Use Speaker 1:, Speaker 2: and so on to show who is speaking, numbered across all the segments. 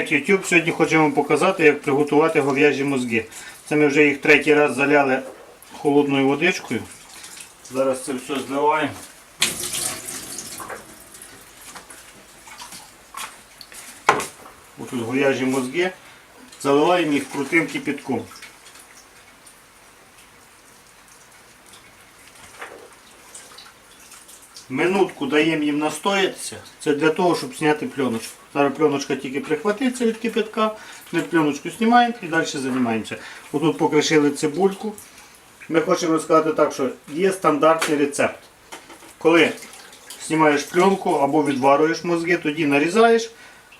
Speaker 1: Привіт, YouTube! Сьогодні хочемо показати, як приготувати гов'яжі мозги. Це ми вже їх третій раз заляли холодною водичкою. Зараз це все зливаємо. Ось тут гов'яжі мозги. Заливаємо їх крутим кипятком. Минутку даємо їм настоятися. Це для того, щоб зняти пленочку. Зараз пленочка тільки прихватиться від кипятка. Ми пленочку знімаємо і далі займаємося. Отут покришили цибульку. Ми хочемо сказати так, що є стандартний рецепт. Коли знімаєш пленку або відварюєш мозги, тоді нарізаєш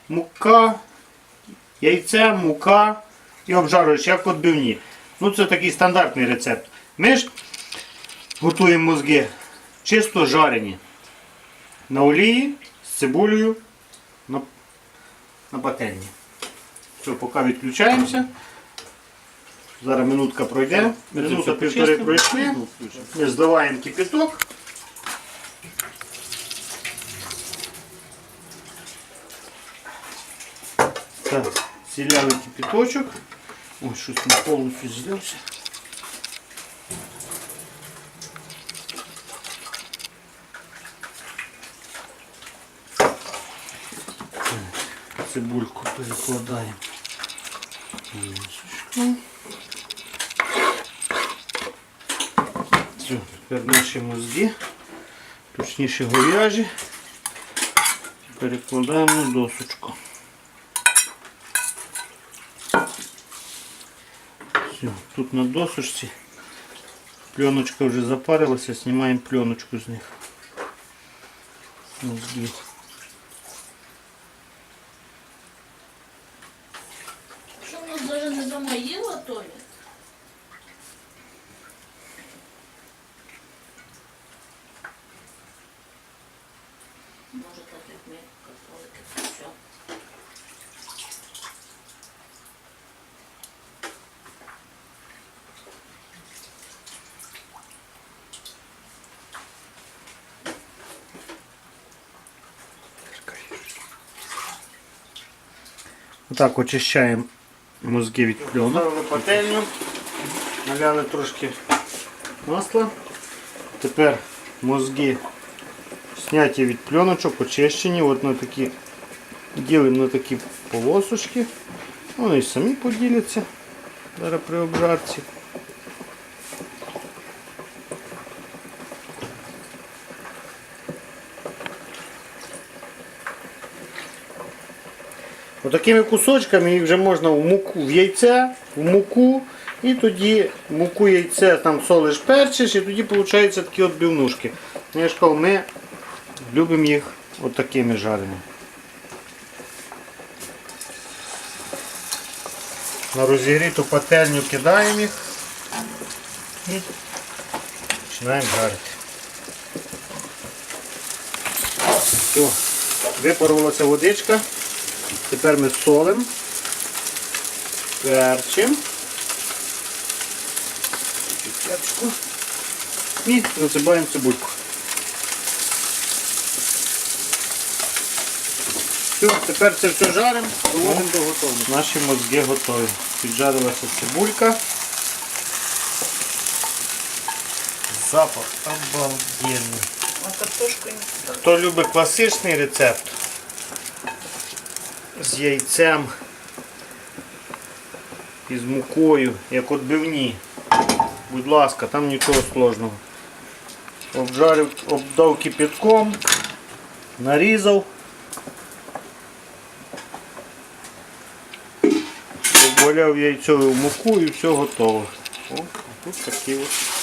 Speaker 1: мука, яйце, мука і обжарюєш як відбивні. Ну це такий стандартний рецепт. Ми ж готуємо мозги чисто жарені на олії з цибулею на, на. Все, поки відключаємося. Зараз минутка пройде. Минута півтори пройшли. Ми зливаємо кипяток. Так, зіляли кипяточок. Ой, щось не повністю злився. Цибульку перекладаємо. Мисочку. Все, тепер наші мозги, точніше говяжі, перекладаємо досочку. Все, тут на досочці пленочка вже запарилася, знімаємо пленочку з них. Мозги.
Speaker 2: Що в не замоїло, то ли? Може, так як ми католики, то все.
Speaker 1: Отак очищаємо мозги від пльону. Ставили пательню, наляли трошки масла. Тепер мозги зняті від пленочок, очищені. От на такі, ділимо на такі полосочки. Вони самі поділяться зараз при обжарці. Отакими кусочками їх вже можна в муку, в яйце, в муку, і тоді муку яйце там солиш перчиш, і тоді виходить такі от бівнушки. Я ж кажу, ми любимо їх отакими жареними. На розігріту пательню кидаємо їх і починаємо жарити. Все, випарувалася водичка. Тепер ми солимо, перчимо, і засипаємо цибульку. Все, тепер це все жаримо, доводимо до готовності. Наші мозги готові. Піджарилася цибулька. Запах обалденний.
Speaker 2: А картошку не
Speaker 1: Хто любить класичний рецепт з яйцем і з мукою, як отбивні, будь ласка, там нічого сложного. Обжарив, обдав кипятком, нарізав, обваляв яйцеву муку і все готово. О, тут такі от